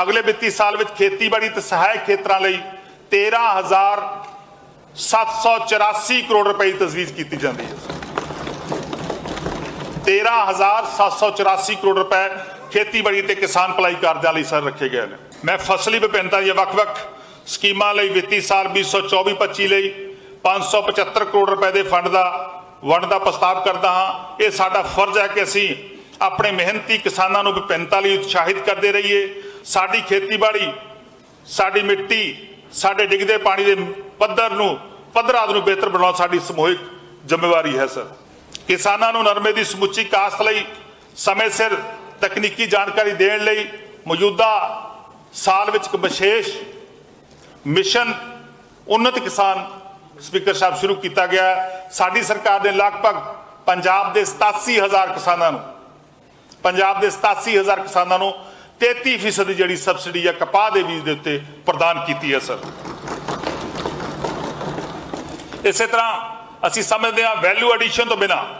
ਅਗਲੇ ਵਿੱਤੀ ਸਾਲ ਵਿੱਚ ਖੇਤੀਬਾੜੀ ਤੇ ਸਹਾਇਕ ਖੇਤਰਾਂ ਲਈ 13784 ਕਰੋੜ ਰੁਪਏ ਦੀ ਤਜਵੀਜ਼ ਕੀਤੀ ਜਾਂਦੀ ਹੈ। 13784 ਕਰੋੜ ਰੁਪਏ ਖੇਤੀਬਾੜੀ ਤੇ ਕਿਸਾਨ ਭਲਾਈ ਕਾਰਜਾਂ ਲਈ ਸਰ ਰੱਖੇ ਗਏ ਨੇ। ਮੈਂ ਫਸਲੀ ਵਿਭਿੰਨਤਾ ਦੀਆਂ ਵੱਖ-ਵੱਖ ਸਕੀਮਾਂ ਲਈ ਵਿੱਤੀ ਸਾਲ 2024-25 ਲਈ 575 ਕਰੋੜ ਰੁਪਏ ਦੇ ਫੰਡ ਦਾ ਵੰਡ ਦਾ ਪ੍ਰਸਤਾਵ ਕਰਦਾ ਹਾਂ। ਇਹ ਸਾਡਾ ਫਰਜ਼ ਹੈ ਕਿ ਅਸੀਂ ਆਪਣੇ ਮਿਹਨਤੀ ਕਿਸਾਨਾਂ ਨੂੰ ਵਿਭਿੰਨਤਾ ਲਈ ਉਤਸ਼ਾਹਿਤ ਕਰਦੇ ਰਹੀਏ। ਸਾਡੀ ਖੇਤੀਬਾੜੀ, ਸਾਡੀ ਮਿੱਟੀ, ਸਾਡੇ ਡਿੱਗਦੇ ਪਾਣੀ ਦੇ ਪੱਧਰ ਨੂੰ, ਪੱਧਰਾਂ ਨੂੰ ਬਿਹਤਰ ਬਣਾਉਣਾ ਸਾਡੀ ਸਮੂਹਿਕ ਜ਼ਿੰਮੇਵਾਰੀ ਹੈ, ਸਰ ਕਿਸਾਨਾਂ ਨੂੰ ਨਰਮੇ ਦੀ ਸਮੁੱਚੀ ਕਾਸ਼ਤ ਲਈ, ਸਮੇਂ ਸਿਰ ਤਕਨੀਕੀ ਜਾਣਕਾਰੀ ਦੇਣ ਲਈ ਮੌਜੂਦਾ ਸਾਲ ਵਿੱਚ ਇੱਕ ਵਿਸ਼ੇਸ਼ ਮਿਸ਼ਨ ਉન્નਤ ਕਿਸਾਨ ਸਪੀਕਰ ਸਾਹਿਬ ਸ਼ੁਰੂ ਕੀਤਾ ਗਿਆ ਹੈ। ਸਾਡੀ ਸਰਕਾਰ ਨੇ ਲਗਭਗ ਪੰਜਾਬ ਦੇ 87000 ਕਿਸਾਨਾਂ ਨੂੰ, ਪੰਜਾਬ ਦੇ 87000 ਕਿਸਾਨਾਂ ਨੂੰ 33% ਜਿਹੜੀ ਸਬਸਿਡੀ ਆ ਕਪਾਹ ਦੇ ਬੀਜ ਦੇ ਉੱਤੇ ਪ੍ਰਦਾਨ ਕੀਤੀ ਹੈ, ਸਰ। ਇਸੇ ਤਰ੍ਹਾਂ ਅਸੀਂ ਸਮਝਦੇ ਹਾਂ ਵੈਲਿਊ ਐਡੀਸ਼ਨ ਤੋਂ ਬਿਨਾ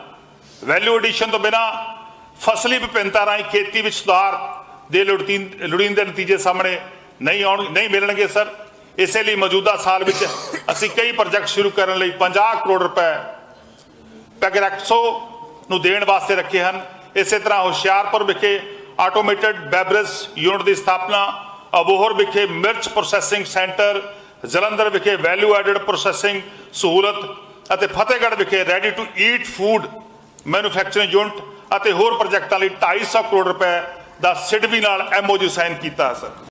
ਵੈਲਿਊ ਐਡੀਸ਼ਨ ਤੋਂ ਬਿਨਾ ਫਸਲੀ ਵਿਭਿੰਨਤਾ ਰਾਹੀਂ ਖੇਤੀ ਵਿੱਚ ਸੁਧਾਰ ਦੇ ਲੋੜੀਂਦ- ਲੋੜੀਂਦੇ ਨਤੀਜੇ ਸਾਹਮਣੇ ਨਹੀਂ ਆਉਣ, ਨਹੀਂ ਮਿਲਣਗੇ, ਸਰ। ਇਸੇ ਲਈ ਮੌਜੂਦਾ ਸਾਲ ਵਿੱਚ ਅਸੀਂ ਕਈ ਪ੍ਰੋਜੈਕਟ ਸ਼ੁਰੂ ਕਰਨ ਲਈ 50 ਕਰੋੜ ਰੁਪਏ ਪੈਗਰੈਕਸੋ ਨੂੰ ਦੇਣ ਵਾਸਤੇ ਰੱਖੇ ਹਨ। ਇਸੇ ਤਰ੍ਹਾਂ ਹੁਸ਼ਿਆਰਪੁਰ ਵਿਖੇ ਆਟੋਮੇਟਿਡ ਬੈਬਰੇਜ ਯੂਨਿਟ ਦੀ ਸਥਾਪਨਾ ਅਬੋਹਰ ਵਿਖੇ ਮਿਰਚ ਪ੍ਰੋਸੈਸਿੰਗ ਸੈਂਟਰ ਜਲੰਧਰ ਵਿਖੇ ਵੈਲਿਊ ਐਡਡ ਪ੍ਰੋਸੈਸਿੰਗ ਸਹੂਲਤ ਅਤੇ ਫਤਿਹਗੜ੍ਹ ਵਿਖੇ ready to eat food manufacturing unit ਅਤੇ ਹੋਰ ਪ੍ਰੋਜੈਕਟਾਂ ਲਈ 250 ਕਰੋੜ ਰੁਪਏ ਦਾ ਸਿਡਬੀ ਨਾਲ ਐਮਓਯੂ ਸਾਈਨ ਕੀਤਾ, ਸਰ।